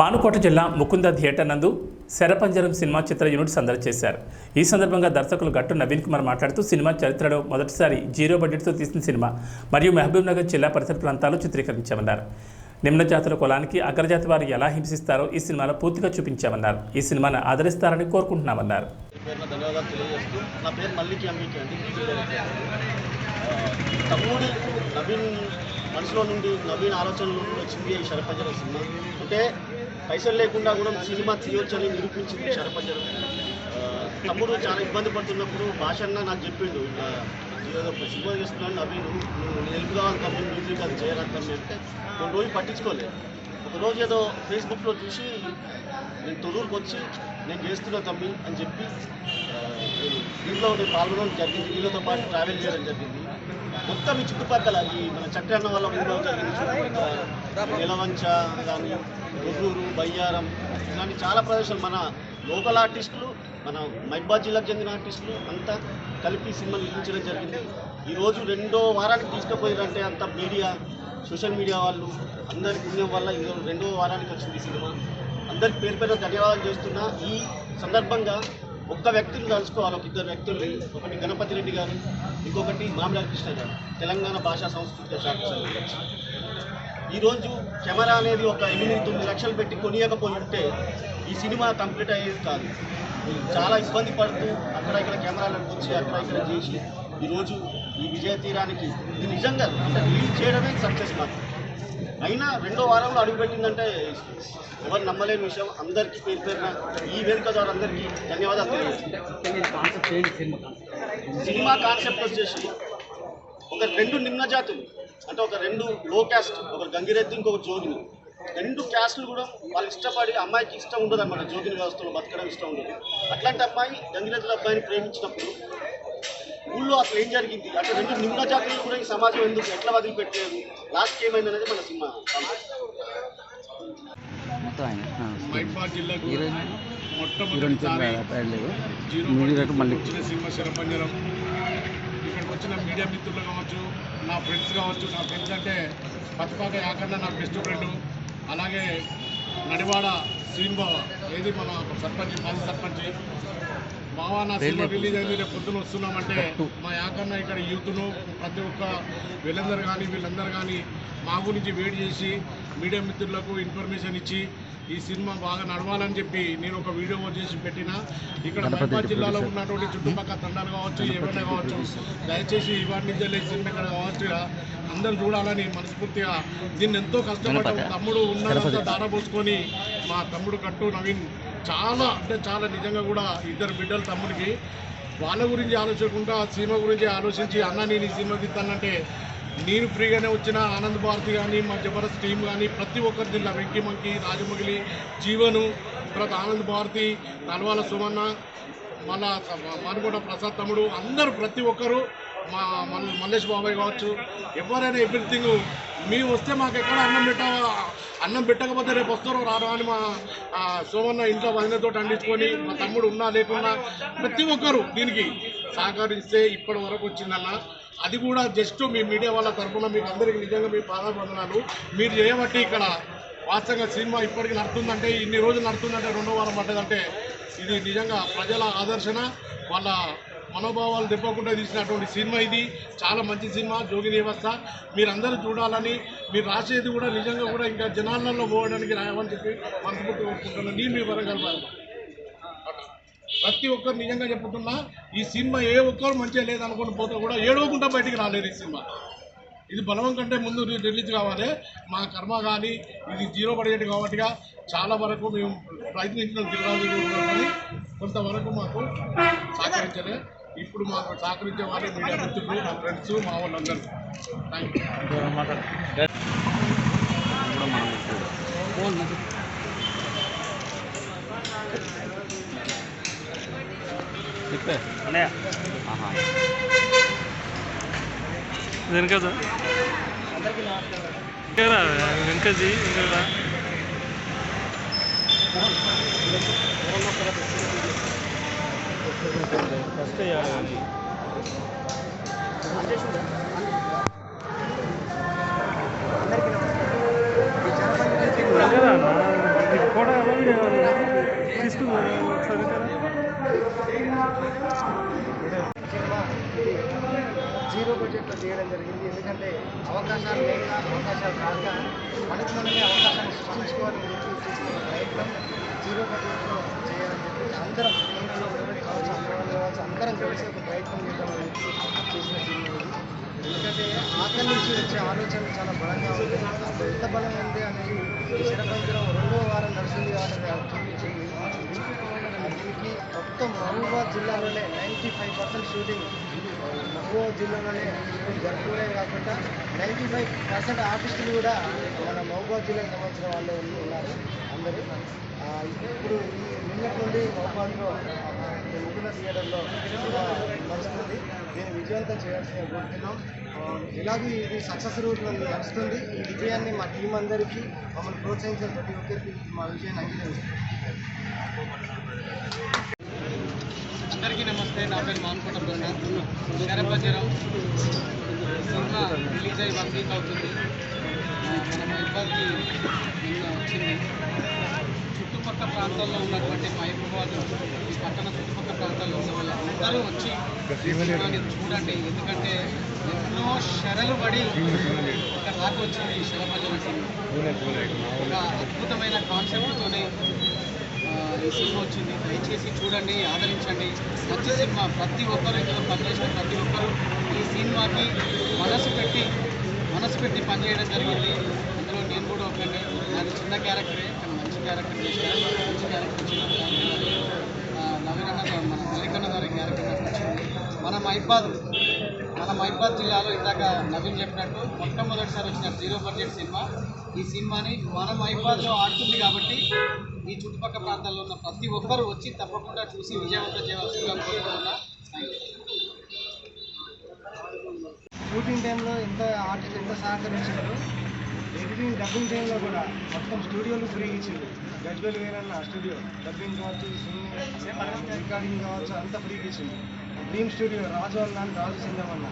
మానుకోట జిల్లా ముకుంద థియేటర్ నందు శరపంజరం సినిమా చిత్ర యూనిట్ సందడి చేశారు. ఈ సందర్భంగా దర్శకులు గట్టు నవీన్ కుమార్ మాట్లాడుతూ సినిమా చరిత్రలో మొదటిసారి జీరో బడ్జెట్తో తీసిన సినిమా మరియు మహబూబ్ నగర్ జిల్లా పరిసర ప్రాంతాల్లో చిత్రీకరించామన్నారు. నిమ్న జాతుల కులానికి అగ్రజాతి వారు ఎలా హింసిస్తారో ఈ సినిమాలో పూర్తిగా చూపించామన్నారు. ఈ సినిమాను ఆదరిస్తారని కోరుకుంటున్నామన్నారు. నవీన్ మనసులో నుండి నవీన్ ఆలోచనల నుండి వచ్చింది ఈ శరపంజరం సినిమా. అంటే పైసలు లేకుండా కూడా సినిమా తీయొచ్చని నిరూపించింది శరపంజరం తమ్ముడు చాలా ఇబ్బంది పడుతున్నప్పుడు భాషన్న నాకు చెప్పిండు ఇట్లా ఒక సినిమా చేస్తున్నాను అవి నువ్వు హెల్ప్ కావాలి తమ్ముడు మ్యూజిక్ అది చేయాలని తమ్ముడు అంటే కొన్ని రోజులు పట్టించుకోలేదు. ఒక రోజు ఏదో ఫేస్బుక్లో చూసి నేను తొలూరుకు వచ్చి నేను చేస్తున్నా తమ్మి అని చెప్పి నేను దీంట్లో నేను పాల్గొనడం జరిగింది. వీళ్ళతో పాటు ట్రావెల్ చేయడం జరిగింది. మొత్తం ఈ చుట్టుపక్కల ఈ మన చక్రన్న వల్ల ఊళ్ళో జరిగింది. నిలవంచ కానీ హుజూరు బయ్యారం ఇలాంటి చాలా ప్రదేశాలు మన లోకల్ ఆర్టిస్టులు మన మహిబాద్ జిల్లాకు చెందిన ఆర్టిస్టులు అంతా కలిపి సినిమా నిర్మించడం జరిగింది. ఈరోజు రెండో వారానికి తీసుకుపోయారంటే అంత మీడియా సోషల్ మీడియా వాళ్ళు అందరికి పుణ్యం వల్ల ఈరోజు రెండో వారానికి వచ్చింది ఈ సినిమా. అందరికి పేరు పేరు ధన్యవాదాలు చేస్తున్నా. ఈ సందర్భంగా ఒక్క వ్యక్తిని కలుసుకోవాలి ఒక ఇద్దరు వ్యక్తుల్ని. ఒకటి గణపతి రెడ్డి గారు ఇంకొకటి మామిడాల కృష్ణ గారు. తెలంగాణ భాషా సంస్కృతి శాఖ ఈరోజు కెమెరా అనేది ఒక ఎనిమిది తొమ్మిది లక్షలు పెట్టి కొనియకపోయి ఉంటే ఈ సినిమా కంప్లీట్ అయ్యేది కాదు. చాలా ఇబ్బంది పడుతూ అక్కడ ఇక్కడ కెమెరాలకు వచ్చి అక్కడ ఇక్కడ చేసి ఈరోజు ఈ విజయ తీరానికి ఇది నిజంగా అంటే రిలీజ్ చేయడమే సక్సెస్ మాకు అయినా రెండో వారంలో అడుగుపెట్టిందంటే ఎవరు నమ్మలేని విషయం. అందరికీ పేరు పేరున ఈ వేదిక ద్వారా అందరికీ ధన్యవాదాలు తెలియజేస్తున్నాను. సినిమా కాన్సెప్ట్ వచ్చేసి ఒక రెండు నిమ్న జాతులు అంటే ఒక రెండు లో క్యాస్ట్ ఒక గంగిరెద్దు ఇంకొక జోగిని. రెండు క్యాస్ట్లు కూడా వాళ్ళు ఇష్టపడి అమ్మాయికి ఇష్టం ఉండదు అనమాట జోగిని వ్యవస్థలో బతకడం ఇష్టం ఉండదు. అట్లాంటి అమ్మాయి గంగిరెద్దుల అబ్బాయిని ప్రేమించినప్పుడు ఊళ్ళో అసలు ఏం జరిగింది? అంటే రెండు నిమ్న జాతులు కూడా ఈ సమాజం ఎందుకు ఎట్లా వదిలిపెట్టలేదు? లాస్ట్ ఏమైంది అనేది మన సినిమా. జిల్లాకు మొట్టమొదటిసారి జీరో బడ్జెట్తో మళ్ళీ వచ్చిన సినిమా శరపంజరం ఇక్కడికి వచ్చిన మీడియా మిత్రులు కావచ్చు నా ఫ్రెండ్స్ కావచ్చు నా ఫ్రెండ్స్ అంటే పచ్చపాక యాకన్న నా బెస్ట్ ఫ్రెండ్ అలాగే నడివాడ శ్రీంబావ ఏది మన సర్పంచ్ మాజీ సర్పంచ్. బావా నా సినిమా రిలీజ్ అయింది రేపు పొద్దున వస్తున్నామంటే మా యాకన్న ఇక్కడ యూత్ను ప్రతి ఒక్క వీళ్ళందరూ కానీ వీళ్ళందరూ కానీ మా గురించి వెయిట్ చేసి మీడియా మిత్రులకు ఇన్ఫర్మేషన్ ఇచ్చి ఈ సినిమా బాగా నడవాలని చెప్పి నేను ఒక వీడియో చేసి పెట్టిన ఇక్కడ మహబాద్ జిల్లాలో. ఉన్నటువంటి చుట్టుపక్కల తండాలు కావచ్చు ఏమైనా కావచ్చు దయచేసి ఇవాటి నుంచి వెళ్ళి సినిమా ఇక్కడ కావచ్చు అందరూ చూడాలని మనస్ఫూర్తిగా దీన్ని ఎంతో కష్టపడ్డాం గణపతి. తమ్ముడు ఉన్నదంతా గణపతి. దారపోసుకొని మా తమ్ముడు కట్టు నవీన్ చాలా అంటే చాలా నిజంగా కూడా ఇద్దరు బిడ్డలు తమ్ముడికి వాళ్ళ గురించి ఆలోచించకుండా సినిమా గురించి ఆలోచించి అన్న నేను ఈ సినిమా తీస్తానంటే నేను ఫ్రీగానే వచ్చిన ఆనంద్ భారతి కానీ మా జబర్దస్త్ టీం కానీ ప్రతి ఒక్కరి జిల్లా వెంకీమంకి రాజమగిలి జీవను తర్వాత ఆనంద్ భారతి నల్వాల సుమన్న మళ్ళా మనుగోట ప్రసాద్ తమ్ముడు అందరూ ప్రతి ఒక్కరు మా మల్ మల్లేష్ బాబాయ్ కావచ్చు ఎవరైనా ఎవ్రీథింగ్ మేము వస్తే మాకు ఎక్కడ అన్నం పెట్ట అన్నం పెట్టకపోతే రేపు వస్తారో రారో అని మా సోమన్న ఇంట్లో వదినతో అండించుకొని మా తమ్ముడు ఉన్నా లేకున్నా ప్రతి ఒక్కరు దీనికి సహకరిస్తే ఇప్పటి వరకు వచ్చిందన్న అది కూడా జస్ట్ మీ మీడియా వాళ్ళ తరఫున మీకు అందరికీ నిజంగా మీ పాదాబంధనాలు మీరు చేయబట్టి ఇక్కడ వాస్తవంగా సినిమా ఇప్పటికి నడుతుందంటే ఇన్ని రోజులు నడుతుందంటే రెండో వారం పడ్డదంటే ఇది నిజంగా ప్రజల ఆదర్శన. వాళ్ళ మనోభావాలు దెబ్బకుండా తీసినటువంటి సినిమా ఇది. చాలా మంచి సినిమా జోగి దేవస్థ. మీరందరూ చూడాలని మీరు రాసేది కూడా నిజంగా కూడా ఇంకా జనాలలో పోవడానికి రాయమని చెప్పి మనస్ఫూర్తి కోరుకుంటున్నాను. నేను మీ వరం కలపాలి ప్రతి ఒక్కరు నిజంగా చెప్పుతున్నా ఈ సినిమా ఏ ఒక్కరు మంచిగా లేదనుకుని పోతే కూడా ఏడవకుండా బయటికి రాలేదు ఈ సినిమా. ఇది బలవం కంటే ముందు రిలీజ్ కావాలి. మా కర్మ కానీ ఇది జీరో బడ్జెట్ కాబట్టిగా చాలా వరకు మేము ప్రయత్నించిన దిగరాజు కానీ కొంతవరకు మాకు సహకరించలే. ఇప్పుడు మాకు సహకరించే వాళ్ళే మీడియా మిత్రులు నా ఫ్రెండ్స్ మా వాళ్ళందరూ. థ్యాంక్ యూ కూడా మనం ఇప్పుడు చెప్పే ఆహా వెనక వెనకజీ ఇంకా జీరో బడ్జెట్లో చేయడం జరిగింది. ఎందుకంటే అవకాశాలు లేక అవకాశాలు రాక మనకు మనమే అవకాశాన్ని సృష్టించుకోవాలని చెప్పి చేస్తున్న ప్రయత్నం జీరో బడ్జెట్లో చేయాలని చెప్పి అందరం కేంద్రంలో ఉన్నటువంటి కావచ్చు అమ్మవాళ్ళు కావచ్చు అందరం కలిసి ఒక ప్రయత్నం చేద్దామని చెప్పి చేసిన సినిమా ఎందుకంటే ఆకలి నుంచి వచ్చే ఆలోచన చాలా బలంగా ఉంది. అసలు ఎంత బలం ఉంది అనేది ఈ రెండో వారం నడుస్తుంది కాబట్టి ఇది మొత్తం మహబూబాద్ జిల్లాలోనే ninety five percent shooting Mahabubad జిల్లాలోనే షూటింగ్ జరుపుకోవడమే కాకుండా నైంటీ ఫైవ్ పర్సెంట్ ఆర్టిస్టులు కూడా మన మహబూబాద్ జిల్లాకు సంబంధించిన వాళ్ళు ఉన్నారు అందరూ. ఇప్పుడు ఈ నిన్నటి నుండి మహబూబాద్లో ముగ్గుల థియేటర్లో నడుస్తుంది. దీన్ని విజయవంతం చేయాల్సిన కోరుతున్నాం. ఇలాగే ఇది సక్సెస్ రూట్లో నడుస్తుంది. ఈ విజయాన్ని మా టీం అందరికీ మమ్మల్ని ప్రోత్సహించిన ప్రతి ఒక్కరికి మా విజయాన్ని అంగీకరిస్తాం అందరికీ నమస్తే నా పేరు మాన్కోట ప్రసాద్. శరపజరం సినిమా రిలీజ్ అయ్యి వన్ వీక్ అవుతుంది. మన మహిబాద్కి నిన్న వచ్చింది. చుట్టుపక్కల ప్రాంతాల్లో ఉన్నటువంటి మహబూబాద్ ఈ పక్కన చుట్టుపక్కల ప్రాంతాల్లో ఉన్న వాళ్ళు అందరూ వచ్చి సినిమాని చూడండి. ఎందుకంటే ఎన్నో శరలు పడి ఒక రాక వచ్చింది ఈ శరపజరం సినిమా ఒక అద్భుతమైన కాన్సెప్ట్తోనే సినిమా వచ్చింది. దయచేసి చూడండి ఆదరించండి. మంచి సినిమా ప్రతి ఒక్కరు ఇందులో పనిచేసిన ప్రతి ఒక్కరు ఈ సినిమాకి మనసు పెట్టి మనసు పెట్టి పనిచేయడం జరిగింది. అందులో నేను కూడా ఒకరిని నాది చిన్న క్యారెక్టరే కానీ మంచి క్యారెక్టర్ చేశాను మంచి క్యారెక్టర్ వచ్చింది నవీన్ గారు, మన మల్లికన్న గారి క్యారెక్టర్ నాకు మన మైబాద్ మన మైబాద్ జిల్లాలో ఇందాక నవీన్ చెప్పినట్టు మొట్టమొదటిసారి వచ్చిన జీరో బడ్జెట్ సినిమా. ఈ సినిమాని మన మైబాద్లో ఆడుతుంది కాబట్టి ఈ చుట్టుపక్కల ప్రాంతాల్లో ఉన్న ప్రతి ఒక్కరూ వచ్చి తప్పకుండా చూసి విజయవంతం చేయవలసిందిగా కోరుకుంటున్నా. షూటింగ్ టైంలో ఎంత ఆర్టిస్ట్ ఎంత సహకరించారు ఎడిటింగ్ డబ్బింగ్ టైంలో కూడా మొత్తం స్టూడియోలు ఫ్రీ ఇచ్చింది. గజ్వెల్ వేరన్న స్టూడియో డబ్బింగ్ కావచ్చు సింగింగ్ రికార్డింగ్ కావచ్చు అంతా ఫ్రీ ఇచ్చింది. డ్రీమ్ స్టూడియో రాజు అన్న అని రాజు సింగం అన్న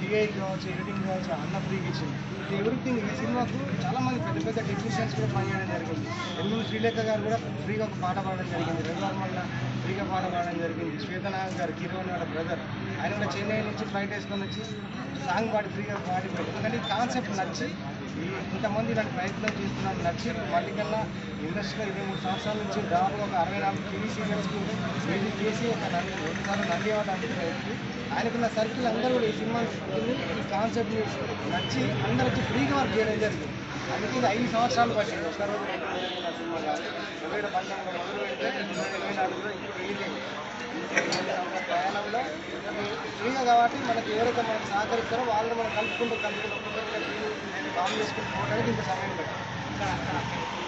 డిఐ కావచ్చు ఎడిటింగ్ కావచ్చు అన్న ఫ్రీగా ఇచ్చింది ఎవ్రీథింగ్ ఈ సినిమాకు చాలా మంది పెద్ద పెద్ద టెక్నీషియన్స్ కూడా పనిచేయడం జరిగింది. ఎల్లుండి శ్రీలేఖ గారు కూడా ఫ్రీగా ఒక పాట పాడడం జరిగింది. రవివర్మల్ల ఫ్రీగా పాట పాడడం జరిగింది. శ్వేతనాయక్ గారు కిరోని వాళ్ళ బ్రదర్ ఆయన కూడా చెన్నై నుంచి ఫ్లైట్ వేసుకొని వచ్చి సాంగ్ పాడి ఫ్రీగా పాడిపోయాడు ఎందుకంటే ఈ కాన్సెప్ట్ నచ్చి ఇంతమంది ఇలాంటి ప్రయత్నం చేస్తున్నారు నచ్చి మళ్ళీ కన్నా ఇండస్ట్రీలో ఇరవై మూడు సంవత్సరాల నుంచి దాదాపు ఒక అరవై నాలుగు టీవీ సీరియల్స్కి వెళ్ళి చేసి ఒక నంది రెండుసార్లు నంది అవార్డు ఆయనకున్న సర్కిల్ అందరూ కూడా ఈ సినిమా ఈ కాన్సెప్ట్ని నచ్చి అందరికీ ఫ్రీగా వర్క్ చేయడం జరిగింది. అందుకే ఇది ఐదు సంవత్సరాలు పట్టింది. ఒక రోజు సినిమా కాదు రెండు వేల పంతొమ్మిదిలో మొదలు పెడితే రెండు వేల ఇరవై నాలుగులో ఇప్పుడు ప్రయాణంలో ఫ్రీగా కాబట్టి మనకి ఎవరైతే మనకు సహకరిస్తారో వాళ్ళని మనం కలుపుకుంటూ కలుపుకుంటూ ఒక్కొక్కరిగా ఫామ్ చేసుకుంటూ పోవడానికి ఇంత సమయం పట్టింది.